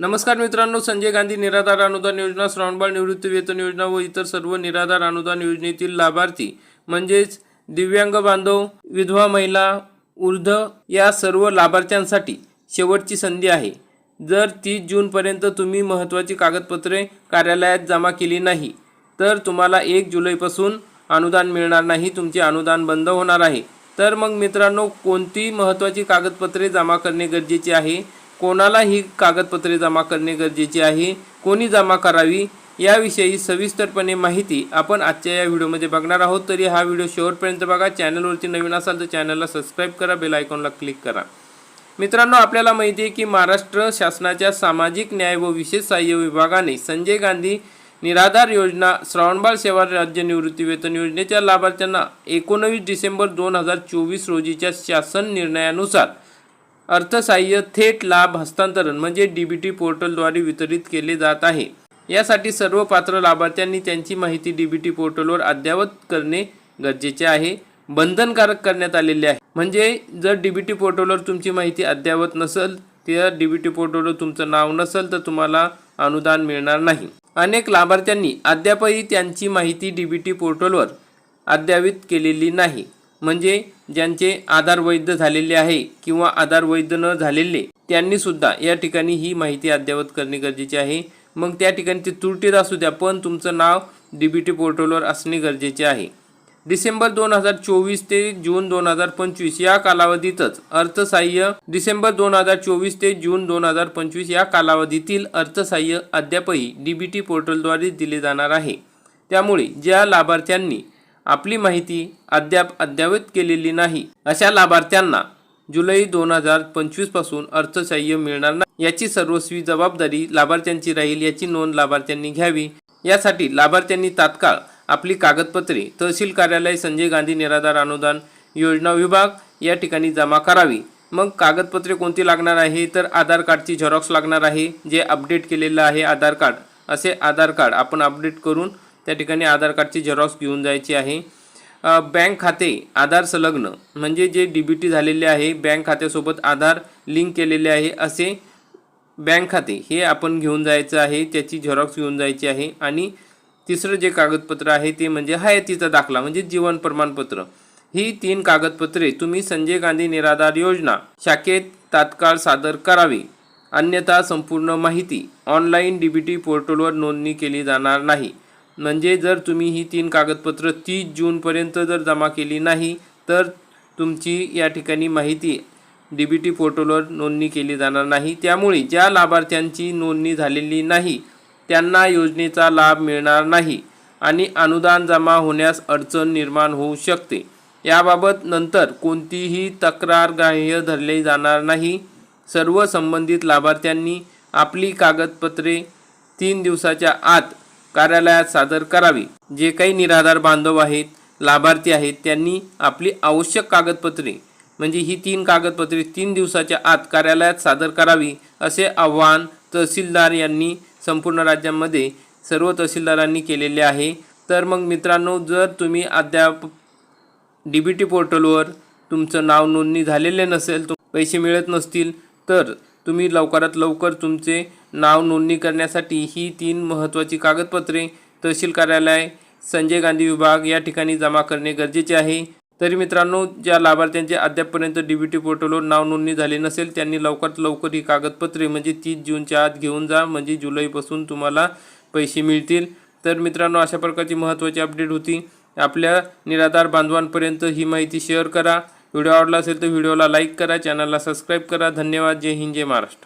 नमस्कार मित्रांनो संजय गांधी निराधार अनुदान योजना श्रावणबाळ निवृत्ती वेतन योजना व इतर सर्व निराधार अनुदान योजनेतील लाभार्थी म्हणजेच दिव्यांग बांधव विधवा महिला वृद्ध या सर्व लाभार्थ्यांसाठी शेवटची संधी आहे. जर तीस जूनपर्यंत तुम्ही महत्त्वाची कागदपत्रे कार्यालयात जमा केली नाही तर तुम्हाला एक जुलैपासून अनुदान मिळणार नाही तुमचे अनुदान बंद होणार आहे. तर मग मित्रांनो कोणती महत्त्वाची कागदपत्रे जमा करणे गरजेचे आहे? कोणाला ही कागदपत्रे जमा करणे गरजेचे आहे कोणी जमा करावी याविषयी सविस्तरपणे माहिती आपण आजच्या या व्हिडिओमध्ये बघणार आहोत. तरी हा व्हिडिओ शेवटपर्यंत बघा. चॅनलवरती नवीन असाल तर चॅनलला सबस्क्राईब करा बेल आयकॉनला क्लिक करा. मित्रांनो आपल्याला माहिती आहे की महाराष्ट्र शासनाच्या सामाजिक न्याय व विशेष सहाय्य विभागाने संजय गांधी निराधार योजना श्रावणबाळ सेवा राज्य निवृत्ती वेतन योजनेच्या लाभार्थ्यांना एकोणवीस डिसेंबर दोन हजार चोवीस रोजीच्या शासन निर्णयानुसार अर्थसाह्य थेट लाभ हस्तांतरण म्हणजे डीबीटी पोर्टलद्वारे वितरित केले जात आहे. यासाठी सर्व पात्र लाभार्थ्यांनी त्यांची माहिती डीबीटी पोर्टलवर अद्ययावत करणे गरजेचे आहे. बंधनकारक करण्यात आलेले आहे. म्हणजे जर डीबीटी पोर्टलवर तुमची माहिती अद्ययावत नसेल त्या डीबीटी पोर्टलवर तुमचं नाव नसेल तर तुम्हाला अनुदान मिळणार नाही. अनेक लाभार्थ्यांनी अद्यापही त्यांची माहिती डीबीटी पोर्टलवर अद्यावित केलेली नाही. म्हणजे ज्यांचे आधार वैध झालेले आहे किंवा आधार वैध न झालेले त्यांनी सुद्धा या ठिकाणी ही माहिती अद्ययावत करणे गरजेचे आहे. मग त्या ठिकाणी ते त्रुटीत असू द्या पण तुमचं नाव डीबीटी पोर्टलवर असणे गरजेचे आहे. डिसेंबर दोन हजार चोवीस ते जून दोन हजार पंचवीस या कालावधीतच अर्थसहाय्य डिसेंबर दोन हजार चोवीस ते जून दोन हजार पंचवीस या कालावधीतील अर्थसहाय्य अद्यापही डीबीटी पोर्टलद्वारे दिले जाणार आहे. त्यामुळे ज्या लाभार्थ्यांनी आपली माहिती अद्याप अद्ययावत केलेली नाही. अशा लाभार्थ्यांना जुलै दोन हजार पंचवीसपासून अर्थसहाय्य मिळणार नाही. याची सर्वस्वी जबाबदारी लाभार्थ्यांची राहील याची नोंद लाभार्थ्यांनी घ्यावी. यासाठी लाभार्थ्यांनी तात्काळ आपली कागदपत्रे तहसील कार्यालय संजय गांधी निराधार अनुदान योजना विभाग या ठिकाणी जमा करावी. मग कागदपत्रे कोणती लागणार आहे? तर आधार कार्डची झेरॉक्स लागणार आहे जे अपडेट केलेलं आहे आधार कार्ड. असे आधार कार्ड आपण अपडेट करून त्या ठिकाणी आधार कार्डची झेरॉक्स घेऊन जायची आहे. बँक खाते आधार संलग्न म्हणजे जे डी बी टी झालेले आहे बँक खात्यासोबत आधार लिंक केलेले आहे असे बँक खाते हे आपण घेऊन जायचं आहे त्याची झेरॉक्स घेऊन जायची आहे. आणि तिसरं जे कागदपत्र आहे ते म्हणजे हयातीचा दाखला म्हणजे जीवन प्रमाणपत्र. ही तीन कागदपत्रे तुम्ही संजय गांधी निराधार योजना शाखेत तात्काळ सादर करावी. अन्यथा संपूर्ण माहिती ऑनलाईन डी बी टी पोर्टलवर नोंदणी केली जाणार नाही. म्हणजे जर तुम्ही ही तीन कागदपत्र तीस जूनपर्यंत जर जमा केली नाही तर तुमची या ठिकाणी माहिती डी बी टी पोर्टलवर नोंदणी केली जाणार नाही. त्यामुळे ज्या लाभार्थ्यांची नोंदणी झालेली नाही त्यांना योजनेचा लाभ मिळणार नाही आणि अनुदान जमा होण्यास अडचण निर्माण होऊ शकते. याबाबत नंतर कोणतीही तक्रार ग्राह्य धरले जाणार नाही. सर्व संबंधित लाभार्थ्यांनी आपली कागदपत्रे तीन दिवसाच्या आत कार्यालयात सादर करावी. जे काही निराधार बांधव आहेत लाभार्थी आहेत त्यांनी आपली आवश्यक कागदपत्रे म्हणजे ही तीन कागदपत्रे तीन दिवसाच्या आत कार्यालयात सादर करावी असे आव्हान तहसीलदार यांनी संपूर्ण राज्यामध्ये सर्व तहसीलदारांनी केलेले आहे. तर मग मित्रांनो जर तुम्ही अद्याप डी बी टी पोर्टलवर तुमचं नाव नोंदणी झालेले नसेल तुम पैसे मिळत नसतील तर तुम्ही लवकरात लवकर तुमचे नाव नोंदणी करण्यासाठी ही तीन महत्त्वाची कागदपत्रे तहसील कार्यालय संजय गांधी विभाग या ठिकाणी जमा करणे गरजेचे आहे. तरी मित्रांनो ज्या लाभार्थ्यांचे अद्यापपर्यंत डी बी टी पोर्टलवर नाव नोंदणी झाली नसेल त्यांनी लवकरात लवकर ही कागदपत्रे म्हणजे तीस जूनच्या आत घेऊन जा म्हणजे जुलैपासून तुम्हाला पैसे मिळतील. तर मित्रांनो अशा प्रकारची महत्त्वाची अपडेट होती. आपल्या निराधार बांधवांपर्यंत ही माहिती शेअर करा. व्हिडिओ आवडला असेल तर व्हिडिओला लाईक करा चॅनलला सबस्क्राईब करा. धन्यवाद. जय हिंद जय महाराष्ट्र.